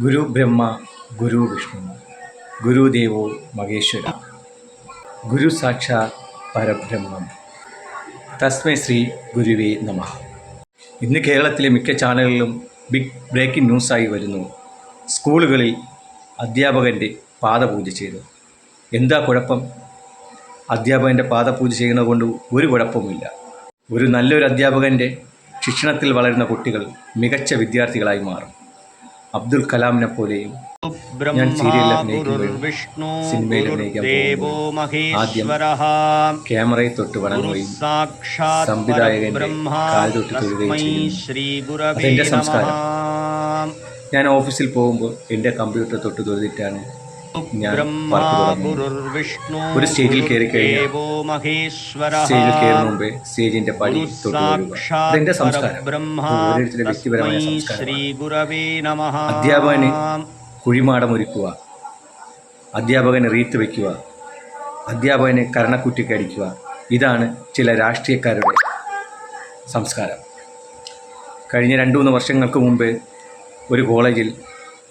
ഗുരു ബ്രഹ്മ ഗുരു വിഷ്ണു ഗുരുദേവോ മഹേശ്വര. ഗുരു സാക്ഷാ പരബ്രഹ്മം. തസ്മൈ ശ്രീ ഗുരുവേ നമ. ഇന്ന് കേരളത്തിലെ മിക്ക ചാനലുകളിലും ബിഗ് ബ്രേക്കിംഗ് ന്യൂസായി വരുന്നു. സ്കൂളുകളിൽ അധ്യാപകന്റെ പാദപൂജ ചെയ്തു. എന്താ കുഴപ്പം? അധ്യാപകന്റെ പാദപൂജ ചെയ്യുന്നത് കൊണ്ട് ഒരു കുഴപ്പവുമില്ല. ഒരു നല്ലൊരു അധ്യാപകന്റെ ശിക്ഷണത്തിൽ വളരുന്ന കുട്ടികൾ മികച്ച വിദ്യാർത്ഥികളായി മാറും. അബ്ദുൽ കലാമിനെ പോലെയും ഞാൻ സീരിയലിൽ അഭിനയിക്കുമ്പോഴും ഗുരുർവിഷ്ണു സിനിമയിൽ അഭിനയിക്കാൻ ആദ്യം ക്യാമറയെ തൊട്ട് വണങ്ങുകയും സംവിധായകന്റെ കാൽ തൊട്ട് തൊഴുകയും അതെന്റെ സംസ്കാരം. ഞാൻ ഓഫീസിൽ പോകുമ്പോൾ എന്റെ കമ്പ്യൂട്ടർ തൊട്ട് തൊഴുതിട്ടാണ് ഒരു സ്റ്റേജിൽ കയറി കഴിഞ്ഞാൽ സ്റ്റേജിൽ കയറുന്ന മുമ്പേ സ്റ്റേജിന്റെ പടി അതെന്റെ സംസ്കാരം. ഓരോരുത്തരുടെ വ്യക്തിപരമായ സംസ്കാരം ശ്രീ കുഴിമാടം ഒരുക്കുക. അധ്യാപകന് അധ്യാപകന് റീത്ത് വയ്ക്കുക അധ്യാപകന് കരണക്കുറ്റിക്ക് അടിക്കുക. ഇതാണ് ചില രാഷ്ട്രീയക്കാരുടെ സംസ്കാരം. കഴിഞ്ഞ രണ്ടു മൂന്ന് വർഷങ്ങൾക്ക് മുമ്പ് ഒരു കോളേജിൽ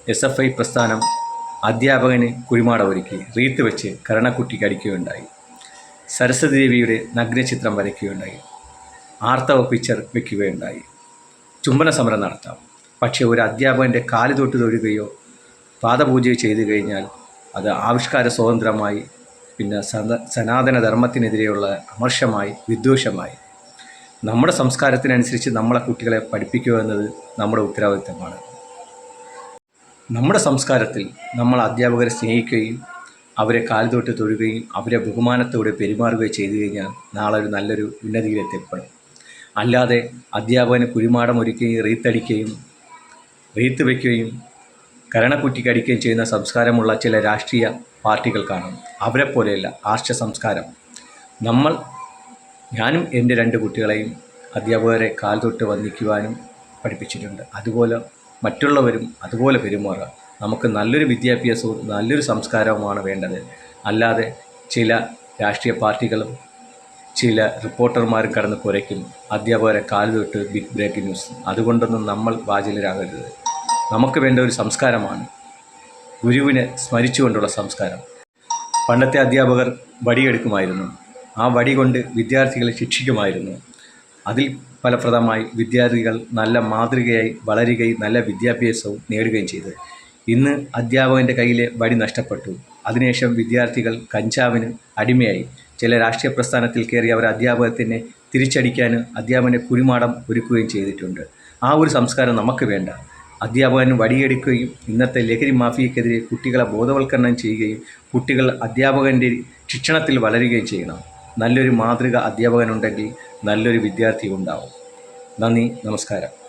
എസ് എഫ് ഐ പ്രസ്ഥാനം അധ്യാപകന് കുഴിമാട ഒരുക്കി റീത്ത് വെച്ച് കരണക്കുട്ടിക്ക് അടിക്കുകയുണ്ടായി. സരസ്വതി ദേവിയുടെ നഗ്നചിത്രം വരയ്ക്കുകയുണ്ടായി. ആർത്തവ പിക്ചർ വയ്ക്കുകയുണ്ടായി ചുംബന സമരം നടത്താം. പക്ഷേ ഒരു അധ്യാപകന്റെ കാൽ തൊട്ട് തൊഴുകയോ പാദപൂജയോ ചെയ്തു കഴിഞ്ഞാൽ അത് ആവിഷ്കാര സ്വതന്ത്രമായി പിന്നെ സന സനാതന ധർമ്മത്തിനെതിരെയുള്ള അമർഷമായി വിദ്വേഷമായി. നമ്മുടെ സംസ്കാരത്തിനനുസരിച്ച് നമ്മളെ കുട്ടികളെ പഠിപ്പിക്കുക എന്നത് നമ്മുടെ ഉത്തരവാദിത്തമാണ്. നമ്മുടെ സംസ്കാരത്തിൽ നമ്മൾ അധ്യാപകരെ സ്നേഹിക്കുകയും അവരെ കാൽ തൊട്ട് തൊഴുകയും അവരെ ബഹുമാനത്തോടെ പെരുമാറുകയും ചെയ്തു കഴിഞ്ഞാൽ നാളെ ഒരു നല്ലൊരു ഉന്നതിയിലെത്തിപ്പെടും അല്ലാതെ അധ്യാപകന് കുരുമാടം ഒരുക്കുകയും റീത്തടിക്കുകയും റീത്ത് വയ്ക്കുകയും കരണക്കുറ്റിക്കടിക്കുകയും ചെയ്യുന്ന സംസ്കാരമുള്ള ചില രാഷ്ട്രീയ പാർട്ടികൾ കാണും. അവരെ ആർഷ സംസ്കാരം. നമ്മൾ ഞാനും എന്റെ രണ്ട് കുട്ടികളെയും അധ്യാപകരെ കാൽ തൊട്ട് വന്ദിക്കുവാനും പഠിപ്പിച്ചിട്ടുണ്ട്. അതുപോലെ മറ്റുള്ളവരും അതുപോലെ പെരുമാറുക. നമുക്ക് നല്ലൊരു വിദ്യാഭ്യാസവും നല്ലൊരു സംസ്കാരവുമാണ് വേണ്ടത്. അല്ലാതെ ചില രാഷ്ട്രീയ പാർട്ടികളും ചില റിപ്പോർട്ടർമാരും കടന്ന് കുരയ്ക്കും. അധ്യാപകരെ തൊട്ട് ബിഗ് ബ്രേക്ക് ന്യൂസ് അതുകൊണ്ടൊന്നും നമ്മൾ വാചിലരാകരുത്. നമുക്ക് വേണ്ട ഒരു സംസ്കാരമാണ് ഗുരുവിനെ സ്മരിച്ചുകൊണ്ടുള്ള സംസ്കാരം. പണ്ടത്തെ അധ്യാപകർ വടിയെടുക്കുമായിരുന്നു. ആ വടി കൊണ്ട് വിദ്യാർത്ഥികളെ ശിക്ഷിക്കുമായിരുന്നു. അതിൽ ഫലപ്രദമായി വിദ്യാർത്ഥികൾ നല്ല മാതൃകയായി വളരുകയും നല്ല വിദ്യാഭ്യാസവും നേടുകയും ചെയ്തു. ഇന്ന് അധ്യാപകന്റെ കയ്യിലെ വടി നഷ്ടപ്പെട്ടു. അതിനുശേഷം വിദ്യാർത്ഥികൾ കഞ്ചാവിന് അടിമയായി. ചില രാഷ്ട്രീയ പ്രസ്ഥാനത്തിൽ കയറി അവർ അധ്യാപകത്തിനെ തിരിച്ചടിക്കാൻ അധ്യാപകന്റെ കുരുമാടം ഒരുക്കുകയും ചെയ്തിട്ടുണ്ട്. ആ ഒരു സംസ്കാരം നമുക്ക് വേണ്ട. അധ്യാപകൻ വടിയെടുക്കുകയും ഇന്നത്തെ ലഹരി മാഫിയക്കെതിരെ കുട്ടികളെ ബോധവൽക്കരണം ചെയ്യുകയും കുട്ടികൾ അധ്യാപകന്റെ ശിക്ഷണത്തിൽ വളരുകയും ചെയ്യണം. നല്ലൊരു മാതൃക അധ്യാപകനുണ്ടെങ്കിൽ നല്ലൊരു വിദ്യാർത്ഥി ഉണ്ടാവും നന്ദി നമസ്കാരം.